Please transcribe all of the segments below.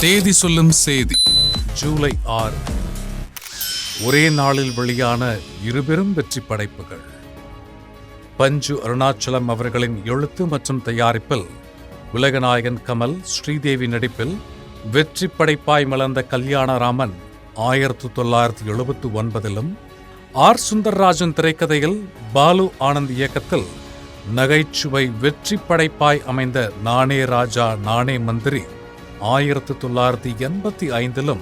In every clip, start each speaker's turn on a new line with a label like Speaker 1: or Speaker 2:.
Speaker 1: தேதி சொல்லும் செய்தி. ஜூலை ஆறு. ஒரே நாளில் வெளியான இருபெரும் வெற்றி படைப்புகள். பஞ்சு அருணாச்சலம் அவர்களின் எழுத்து மற்றும் தயாரிப்பில் உலகநாயகன் கமல் ஸ்ரீதேவி நடிப்பில் வெற்றி படைப்பாய் மலர்ந்த கல்யாணராமன் ஆயிரத்து தொள்ளாயிரத்தி எழுபத்து ஒன்பதிலும் ஆர். சுந்தர்ராஜன் திரைக்கதையில் பாலு ஆனந்த் இயக்கத்தில் நகைச்சுவை வெற்றி படைப்பாய் அமைந்த நானே ராஜா நானே மந்திரி ஆயிரத்தி தொள்ளாயிரத்தி எண்பத்தி ஐந்திலும்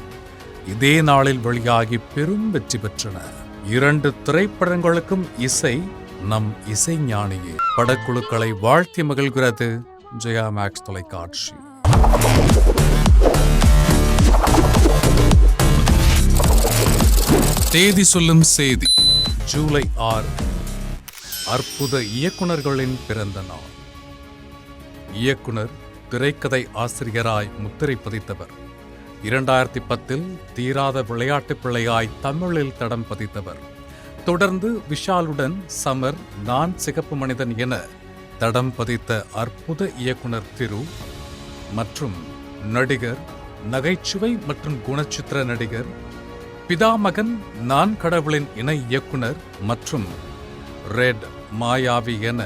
Speaker 1: இதே நாளில் வெளியாகி பெரும் வெற்றி பெற்றன. இரண்டு திரைப்படங்களுக்கும் இசை நம் இசைஞானியே படக்குழுக்களை வாழ்த்தி மகிழ்கிறது ஜெயா மேக்ஸ் தொலைக்காட்சி. தேதி சொல்லும் செய்தி ஜூலை ஆறு. அற்புத இயக்குனர்களின் பிறந்த நாள். இயக்குனர் திரைக்கதை ஆசிரியராய் முத்திரை பதித்தவர். இரண்டாயிரத்தி பத்தில் தீராத விளையாட்டு பிள்ளையாய் தமிழில் தடம் பதித்தவர். தொடர்ந்து விஷாலுடன் சமர் நான் சிகப்பு மனிதன் என தடம் பதித்த அற்புத இயக்குனர் திரு மற்றும் நடிகர் நகைச்சுவை மற்றும் குணச்சித்திர நடிகர் பிதாமகன் நான் கடவுளின் இணை இயக்குனர் மற்றும் ரெட் மாயாவி என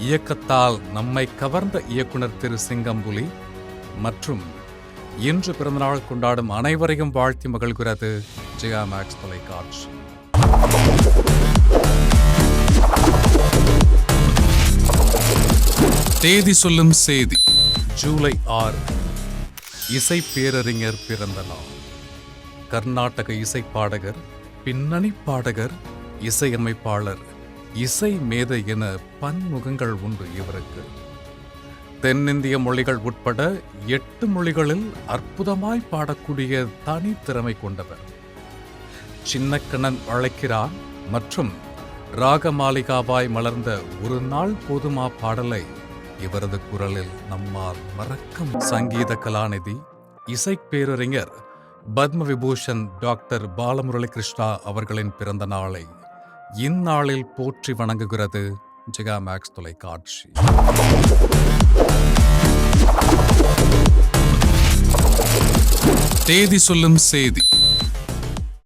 Speaker 1: இயக்கத்தால் நம்மை கவர்ந்த இயக்குனர் திரு சிங்கம்புலி மற்றும் இன்று பிறந்தநாள் கொண்டாடும் அனைவரையும் வாழ்த்தி மகிழ்கிறது ஜெயா மேக்ஸ் தொலைக்காட்சி. தேதி சொல்லும் செய்தி ஜூலை ஆறு. இசை பேரறிஞர் பிறந்த நாள். கர்நாடக இசை பாடகர் பின்னணி பாடகர் இசையமைப்பாளர் இசை மேதை என பன்முகங்கள் உண்டு இவருக்கு. தென்னிந்திய மொழிகள் உட்பட எட்டு மொழிகளில் அற்புதமாய் பாடக்கூடிய தனித்திறமை கொண்டவர். சின்னக்கண்ணன் அழைக்கிறான் மற்றும் ராகமாலிகாவாய் மலர்ந்த ஒரு நாள் போதுமா பாடலை இவரது குரலில் நம்மால் மறக்கும் சங்கீத கலாநிதி இசைப்பேரறிஞர் பத்ம விபூஷன் டாக்டர் பாலமுரளி கிருஷ்ணா அவர்களின் பிறந்த நாளை இந்நாளில் போற்றி வணங்குகிறது ஜெகா மேக்ஸ் தொலைக்காட்சி. தேதி சொல்லும் செய்தி.